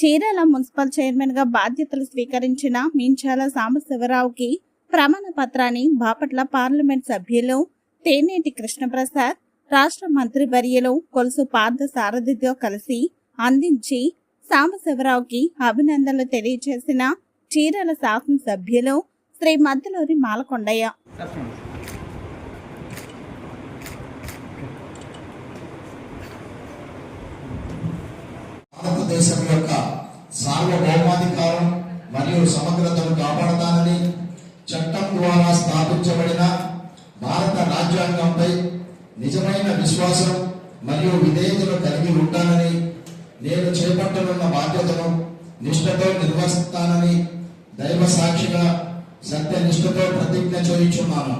Chirala municipal చైర్మన్గా బాధ్యతలు స్వీకరించిన మించాల సాంబశివరావుకి ప్రమాణ పత్రాన్ని బాపట్ల పార్లమెంట్ సభ్యులు తేనేటి కృష్ణప్రసాద్ రాష్ట్ర మంత్రి వర్యులు కొలుసు పార్థ సారథితో కలిసి అందించి సాంబశివరావుకి అభినందనలు తెలియజేసిన చీరాల శాసనసభ్యులు శ్రీ మద్దలూరి మాలకొండయ్య. భారతదేశం యొక్క సార్వభౌమాధికారం మరియు సమగ్రతను కాపాడతానని చట్టం ద్వారా స్థాపించబడిన భారత రాజ్యాంగంపై నిజమైన విశ్వాసం మరియు విధేయతను కలిగి ఉంటానని నేను చేపట్టనున్న బాధ్యతను నిష్ఠతో నిర్వహిస్తానని దైవ సాక్షిగా సత్యనిష్టతో ప్రతిజ్ఞ చేయించున్నాను.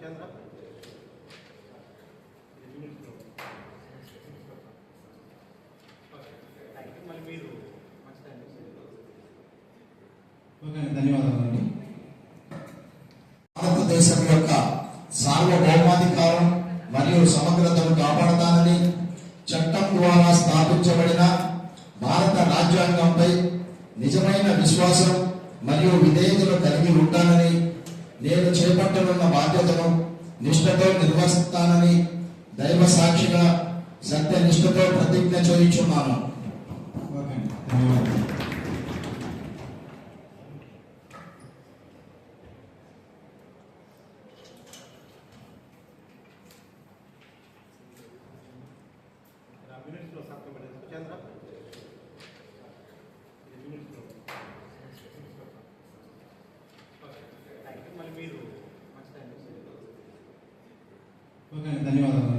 చంద్ర భారతదేశం యొక్క సార్వభౌమాధికారం మరియు సమగ్రతను కాపాడతానని చట్టం ద్వారా స్థాపించబడిన భారత రాజ్యాంగంపై నిజమైన విశ్వాసం మరియు విధేయతను కలిగి ఉంటానని నేను చేపట్టనున్న బాధ్యతను నిష్ఠతో నిర్వహిస్తానని దైవ సాక్షిగా సత్య నిష్ఠతో ప్రతిజ్ఞ చేయించున్నాను Gracias. ఓకే ధన్యవాదాలు.